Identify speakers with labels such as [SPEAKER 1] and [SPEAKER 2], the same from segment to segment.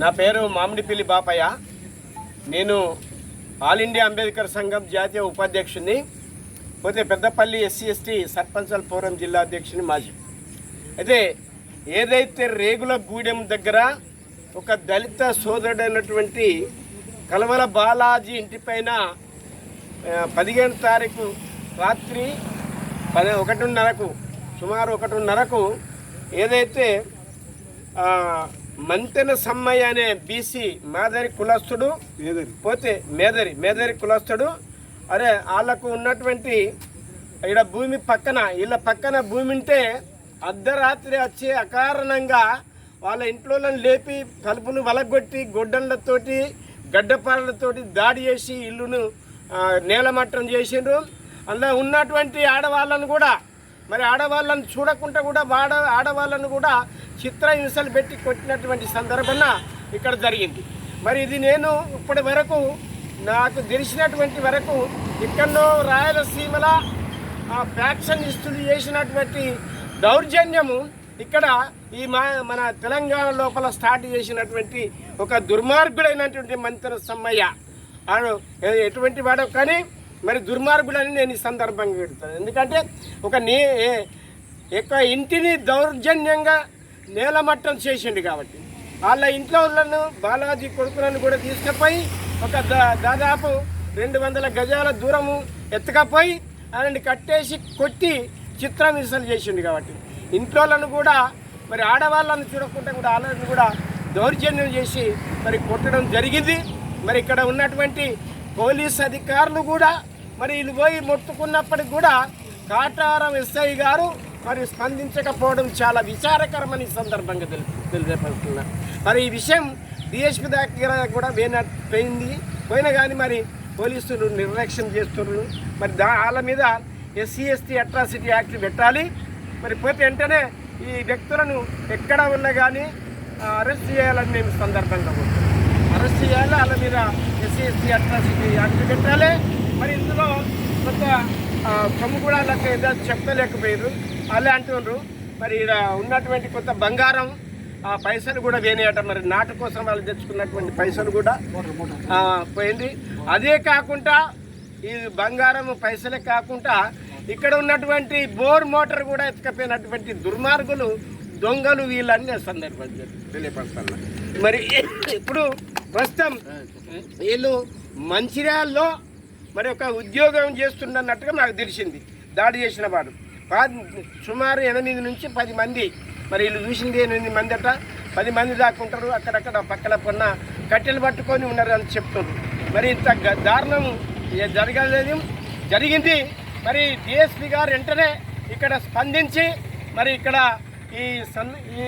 [SPEAKER 1] నా పేరు మామిడిపల్లి బాపయ్య. నేను ఆల్ ఇండియా అంబేద్కర్ సంఘం జాతీయ ఉపాధ్యక్షుని పోతే పెద్దపల్లి ఎస్సీ ఎస్టీ సర్పంచల్ ఫోరం జిల్లా అధ్యక్షుని మాజీ. అయితే ఏదైతే రేగుల గూడెం దగ్గర ఒక దళిత సోదరుడైనటువంటి కలవల బాలాజీ ఇంటిపైన పదిహేను తారీఖు రాత్రి పది ఒకటిన్నరకు సుమారు ఒకటిన్నరకు ఏదైతే మంతెన సమ్మయ్య అనే బీసీ మాదరి కులస్తుడు పోతే మేదరి మేదరి కులస్తుడు అరే వాళ్ళకు ఉన్నటువంటి ఇక్కడ భూమి పక్కన వీళ్ళ పక్కన భూమి ఉంటే అర్ధరాత్రి వచ్చి అకారణంగా వాళ్ళ ఇంట్లో లేపి తలుపును వలగొట్టి గొడ్డళ్ళతోటి గడ్డపాలతోటి దాడి చేసి ఇల్లును నేలమట్టం చేసిండ్రు. అందులో ఉన్నటువంటి ఆడవాళ్ళను కూడా మరి ఆడవాళ్ళని చూడకుండా కూడా వాడ ఆడవాళ్ళను కూడా చిత్ర హింసలు పెట్టి కొట్టినటువంటి సందర్భన ఇక్కడ జరిగింది. మరి ఇది నేను ఇప్పటి వరకు నాకు తెలిసినటువంటి వరకు ఇక్కడో రాయలసీమల ఆ ఫ్యాక్షనిస్టులు చేసినటువంటి దౌర్జన్యము ఇక్కడ ఈ మా మన తెలంగాణ లోపల స్టార్ట్ చేసినటువంటి ఒక దుర్మార్గుడైనటువంటి మంత్రి సమ్మయ్య. ఆడు ఎటువంటి వాడు కానీ మరి దుర్మార్గుడని నేను ఈ సందర్భంగా పెడతాను. ఎందుకంటే ఒక నే ఏ- యొక్క ఇంటిని దౌర్జన్యంగా నేలమట్టం చేసిండు కాబట్టి వాళ్ళ ఇంట్లో వాళ్ళను బాలాజీ కొడుకులను కూడా తీసుకుపోయి ఒక దా- దాదాపు రెండు వందల గజాల దూరము ఎత్తుకపోయి ఆయనని కట్టేసి కొట్టి చిత్రం విసలు చేసిండు కాబట్టి ఇంట్లోలను కూడా మరి ఆడవాళ్ళను చూడకుండా కూడా వాళ్ళని కూడా దౌర్జన్యం చేసి మరి కొట్టడం జరిగింది. మరి ఇక్కడ ఉన్నటువంటి పోలీస్ అధికారులు కూడా మరి వీళ్ళు పోయి మొత్తుకున్నప్పటికి కూడా కాటారం ఎస్ఐ గారు మరి స్పందించకపోవడం చాలా విచారకరమని సందర్భంగా తెలి తెలియపడుతున్నా. మరి ఈ విషయం డిఎస్పి దగ్గర కూడా పోయిన పోయింది. పోయినా కానీ మరి పోలీసులు నిర్లక్ష్యం చేస్తున్నారు. మరి దా వాళ్ళ మీద ఎస్సీ ఎస్టీ అట్రాసిటీ యాక్ట్ పెట్టాలి. మరి పోతే వెంటనే ఈ వ్యక్తులను ఎక్కడ ఉన్నా కానీ అరెస్ట్ చేయాలని మేము సందర్భంగా అరెస్ట్ చేయాలి. వాళ్ళ మీద ఎస్సీ ఎస్టీ అట్రాసిటీ యాక్ట్ పెట్టాలి. మరి ఇందులో కొంత ఆ, సొమ్ము కూడా లెక్క ఏదో చెప్పలేకపోయారు అలా అంటున్నారు మరి ఇక్కడ ఉన్నటువంటి కొంత బంగారం ఆ పైసలు కూడా వేనేయట మరి నాటు కోసం వాళ్ళు తెచ్చుకున్నటువంటి పైసలు కూడా పోయింది. అదే కాకుండా ఈ బంగారం పైసలే కాకుండా ఇక్కడ ఉన్నటువంటి బోర్ మోటార్ కూడా ఎత్తుకపోయినటువంటి దుర్మార్గులు దొంగలు వీళ్ళన్నీ సందర్భం తెలియపరుస్తున్నా మరి ఇప్పుడు ప్రస్తుతం వీళ్ళు మంచిర్యాల్లో మరి ఒక ఉద్యోగం చేస్తున్నట్టుగా నాకు తెలిసింది. దాడి చేసిన వాడు. సుమారు ఎనిమిది నుంచి పది మంది మరి వీళ్ళు చూసింది ఎనిమిది మంది అట. పది మంది దాక్కుంటారు అక్కడక్కడ పక్కన కొన్న కట్టెలు పట్టుకొని ఉన్నారు అని చెప్తున్నారు మరి ఇంత గ- దారుణం జరగలేదు? జరిగింది. మరి డిఎస్పి గారు వెంటనే ఇక్కడ స్పందించి మరి ఇక్కడ ఈ సన్ ఈ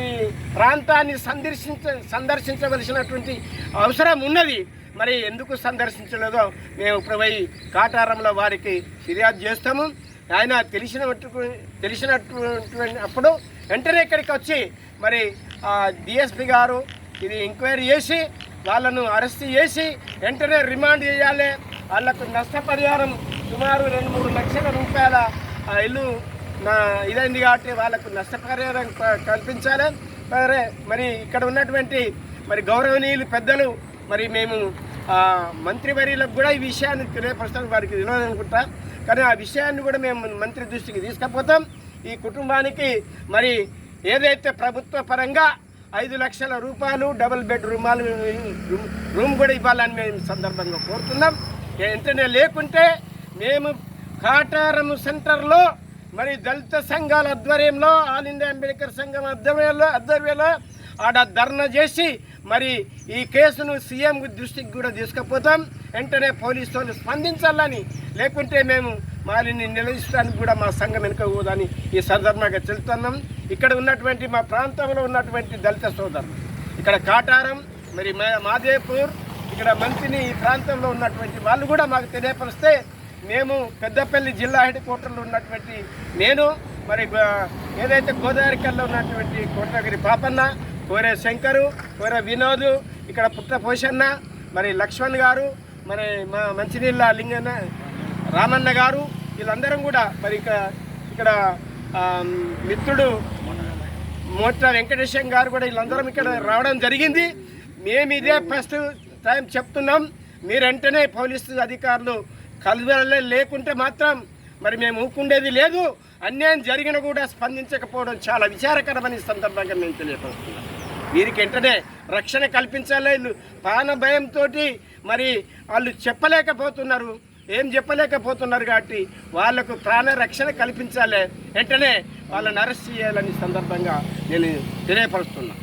[SPEAKER 1] ప్రాంతాన్ని సందర్శించ సందర్శించవలసినటువంటి అవసరం ఉన్నది. మరి ఎందుకు సందర్శించలేదో మేము ఇప్పుడు పోయి కాటారంలో వారికి ఫిర్యాదు చేస్తాము. ఆయన తెలిసినట్టు తెలిసినటువంటి అప్పుడు వెంటనే ఇక్కడికి వచ్చి మరి డిఎస్పి గారు ఇది ఎంక్వైరీ చేసి వాళ్ళను అరెస్ట్ చేసి వెంటనే రిమాండ్ చేయాలి. వాళ్ళకు నష్టపరిహారం సుమారు రెండు మూడు లక్షల రూపాయల ఆ ఇల్లు నా ఇదైంది కాబట్టి వాళ్ళకు నష్టపరిహారం కల్పించాలి. మరి మరి ఇక్కడ ఉన్నటువంటి మరి గౌరవనీయులు పెద్దలు మరి మేము మంత్రి మంత్రివర్యులకు కూడా ఈ విషయాన్ని తెలియపరచడం వారికి తెలియదు అనుకుంటా. కానీ ఆ విషయాన్ని కూడా మేము మంత్రి దృష్టికి తీసుకుపోతాం. ఈ కుటుంబానికి మరి ఏదైతే ప్రభుత్వ పరంగా ఐదు లక్షల రూపాయలు డబుల్ బెడ్ రూమాలు రూమ్- రూమ్ కూడా ఇవ్వాలని మేము సందర్భంగా కోరుతున్నాం. వెంటనే లేకుంటే మేము కాటారం సెంటర్లో మరి దళిత సంఘాల ఆధ్వర్యంలో ఆల్ ఇండియా అంబేద్కర్ సంఘం ఆధ్వర్యంలో ఆధ్వర్యంలో ఆడ ధర్నా చేసి మరి ఈ కేసును సీఎం దృష్టికి కూడా తీసుకుపోతాం. వెంటనే పోలీసు వాళ్ళు స్పందించాలని లేకుంటే మేము వారిని నిలదీయడానికి కూడా మా సంఘం వెనుక పోదని ఈ సందర్భంగా చెల్తున్నాం ఇక్కడ ఉన్నటువంటి మా ప్రాంతంలో ఉన్నటువంటి దళిత సోదరులు. ఇక్కడ కాటారం మరి మా మాదేపూర్ ఇక్కడ మంత్రిని ఈ ప్రాంతంలో ఉన్నటువంటి వాళ్ళు కూడా మాకు తెలియపరిస్తే మేము పెద్దపల్లి జిల్లా హెడ్ క్వార్టర్లో ఉన్నటువంటి నేను మరి ఏదైతే గోదావరి కల్లో ఉన్నటువంటి కోటగిరి పాపన్న కోరే శంకరు కోరే వినోద్ ఇక్కడ పుట్ట పోషన్న మరి లక్ష్మణ్ గారు మరి మా మంచినీళ్ళ లింగన్న రామన్న గారు వీళ్ళందరం కూడా మరి ఇక్కడ మిత్రుడు మొట్ట వెంకటేశం గారు కూడా వీళ్ళందరం ఇక్కడ రావడం జరిగింది. మేము ఇదే ఫస్ట్ టైం చెప్తున్నాం. మీరు వెంటనే పోలీసు అధికారులు కలువలే లేకుంటే మాత్రం మరి మేము ఊకుండేది లేదు. అన్యాయం జరిగిన కూడా స్పందించకపోవడం చాలా విచారకరమని సందర్భంగా మేము తెలియపరుస్తున్నాం. వీరికి వెంటనే రక్షణ కల్పించాలి. వీళ్ళు ప్రాణ భయంతో మరి వాళ్ళు చెప్పలేకపోతున్నారు. ఏం చెప్పలేకపోతున్నారు కాబట్టి వాళ్ళకు ప్రాణ రక్షణ కల్పించాలి. వెంటనే వాళ్ళని అరెస్ట్ చేయాలని సందర్భంగా నేను తెలియపరుస్తున్నాను.